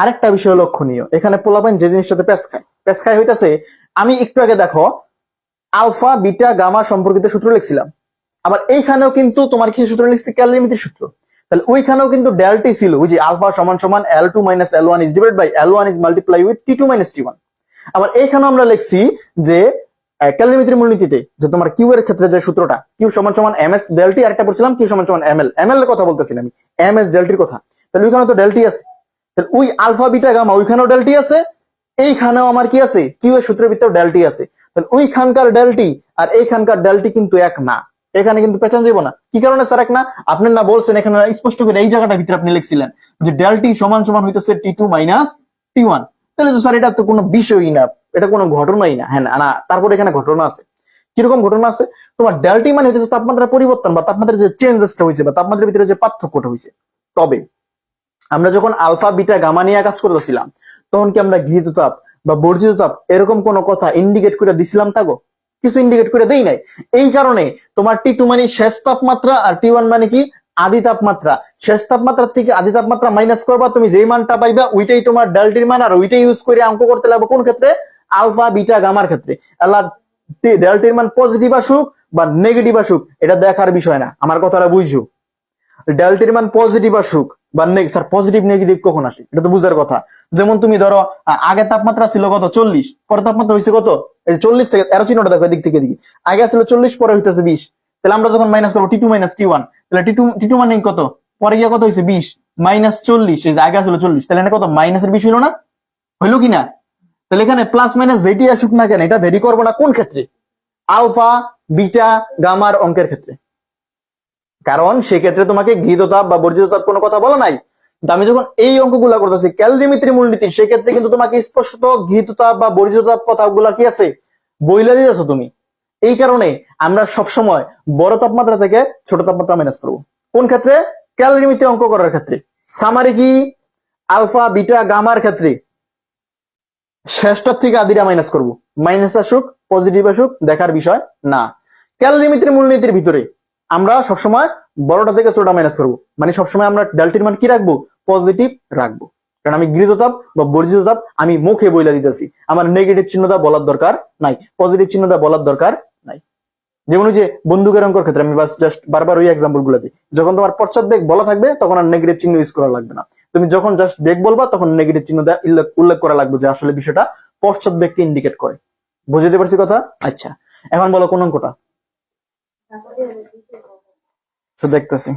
আরেকটা বিষয় লক্ষণীয়। এখানে পোলাপাইন যে জিনিসটাতে প্যাস খায়। প্যাস খায় হইতাছে, আমি একটু আগে দেখো, আলফা, বিটা, গামা সম্পর্কিত সূত্র লিখছিলাম। আবার এইখানেও কিন্তু তোমার কি সূত্র লিখছি? ক্যালরিমিতির সূত্র। তাহলে ওইখানেও কিন্তু ডেলটি ছিল, ওই যে আলফা সমান সমান L two minus L one is divide by L one is multiply with T two minus T one আবার এইখানেও আমরা লিখছি যে ক্যালরিমিতির মূলনীতিতে, যে তোমার কিউ এর ক্ষেত্রে যে সূত্রটা কিউ সমান সমান এম এস ডেলটি আরেকটা পড়ছিলাম কিউ সমান সমান এম এল এম এল এর কথা বলতেছি আমি এম এস ডেলটির কথা। তাহলে ওইখানে তো ডেলটি আছে। তাহলে ওই আলফা, বিটা, গামা, ওইখানেও ডেলটি আছে, এইখানেও আমার কি আছে? কিউ এর সূত্রের ভিতরেও ডেলটি আছে। তাহলে ওইখানকার ডেলটি আর এইখানকার ডেলটি কিন্তু এক না। এখানে কিন্তু পেছান যাব না। কি কারণে স্যার এক না? আপনি না বলছেন, এখানে স্পষ্ট করে এই জায়গাটার ভিতরে আপনি লিখছিলেন যে ডেলটি সমান সমান হইতেছে T two minus T one তাহলে তো স্যার এটা তো কোনো বিষয়ই না, এটা কোনো ঘটনাই না। হ্যাঁ না তারপরে এখানে ঘটনা আছে। কীরকম ঘটনা আছে? তোমার ডেলটি মানে হইতেছে তাপমাত্রার পরিবর্তন বা তাপমাত্রার যে চেঞ্জেসটা হয়েছে বা তাপমাত্রার ভিতরে যে পার্থক্যটা হয়েছে তবে আমরা যখন আলফা, বিটা, গামা নিয়ে কাজ করতেছিলাম, তখন কি আমরা গৃহীত তাপ বা বর্জিত তাপ এরকম কোন কথা ইন্ডিকেট করে দিছিলাম তাগো কিছু ইন্ডিকেট করে দেই নাই। এই কারণে তোমার টি টু মানে শেষ তাপমাত্রা আর টি ওয়ান মানে কি? আদি তাপমাত্রা। শেষ তাপমাত্রা থেকে আদি তাপমাত্রা মাইনাস করবা, তুমি যেই মানটা পাইবা, ওইটাই তোমার ডেল্টির মান, আর ওইটাই ইউজ করে অঙ্ক করতে লাগবে কোন ক্ষেত্রে? আলফা, বিটা, গামার ক্ষেত্রে। আল্লাহ ডেল্টির মান পজিটিভ আসুক বা নেগেটিভ আসুক, এটা দেখার বিষয় না। আমার কথাটা বুঝছ? ডেল্টির মান পজিটিভ আসুক। বা স্যার পজিটিভ নেগেটিভ কখন আসে? এটা তো বুঝার কথা। যেমন তুমি ধরো আগে তাপমাত্রা ছিল কত? চল্লিশ। পরে তাপমাত্রা হয়েছে কত? এই চল্লিশ থেকে, এরো চিহ্নটা দেখো এদিক থেকে এদিকে। আগে ছিল চল্লিশ, পরে হইতেছে বিশ। তাহলে আমরা যখন মাইনাস করব T two minus T one তাহলে টি টু টি টু মানে কত? পরে গিয়ে কত হয়েছে বিশ। মাইনাস চল্লিশ। যে আগে ছিল চল্লিশ, তাহলে কত? মাইনাসের বিশ হইল না? হইল কি না তাহলে এখানে প্লাস মাইনাস যেটি আসুক না কেন, এটা ভেরি করব না। কোন ক্ষেত্রে? আলফা, বিটা, গামার অঙ্কের ক্ষেত্রে। কারণ সেক্ষেত্রে তোমাকে গৃহীত তাপ বা বর্জিত তাপ কোনো কথা বলা নাই। আমি যখন এই অঙ্কগুলা করতেছি ক্যালরিমিত্রি মূলনীতি, সেক্ষেত্রে কিন্তু তোমাকে স্পষ্ট গৃহীত তাপ বা বর্জিত তাপ কথাগুলা কি আছে? বইলা দিতেছো তুমি। এই কারণে আমরা সবসময় বড় তাপমাত্রা থেকে ছোট তাপমাত্রা মাইনাস করব। কোন ক্ষেত্রে? ক্যালরিমিতি অঙ্ক করার ক্ষেত্রে। সামারি কি? আলফা, বিটা, গামার ক্ষেত্রে। শেষটার থেকে আদিটা মাইনাস করব। মাইনাস আসুক পজিটিভ আসুক, দেখার বিষয় না। ক্যালরিমিতির মূলনীতির ভিতরে আমরা সবসময় বড়টা থেকে ছোটটা মাইনাস করব। মানে সবসময় আমরা ডেল্টির মান কি রাখব? পজিটিভ রাখব। কারণ আমি গৃহীত তাপ বা বর্জিত তাপ আমি মুখে বইলা দিতেছি। আমার নেগেটিভ চিহ্নটা বলার দরকার নাই। পজিটিভ চিহ্নটা বলার দরকার নাই। যেমন ওই যে বন্দুকের অঙ্কর ক্ষেত্রে আমি জাস্ট বারবার ওই এক্সাম্পলগুলো দিই। যখন তোমার পশ্চাৎ বেগ বলা থাকবে তখন আর নেগেটিভ চিহ্ন ইউজ করা লাগবে না। তুমি যখন জাস্ট বেগ বলবা তখন নেগেটিভ চিহ্ন উল্লেখ করা লাগবে যে আসলে বিষয়টা পশ্চাৎ বেগকে ইন্ডিকেট করে। বুঝতে পারছি কথা? আচ্ছা। এখন বলো কোন অঙ্কটা? দেখতেছি।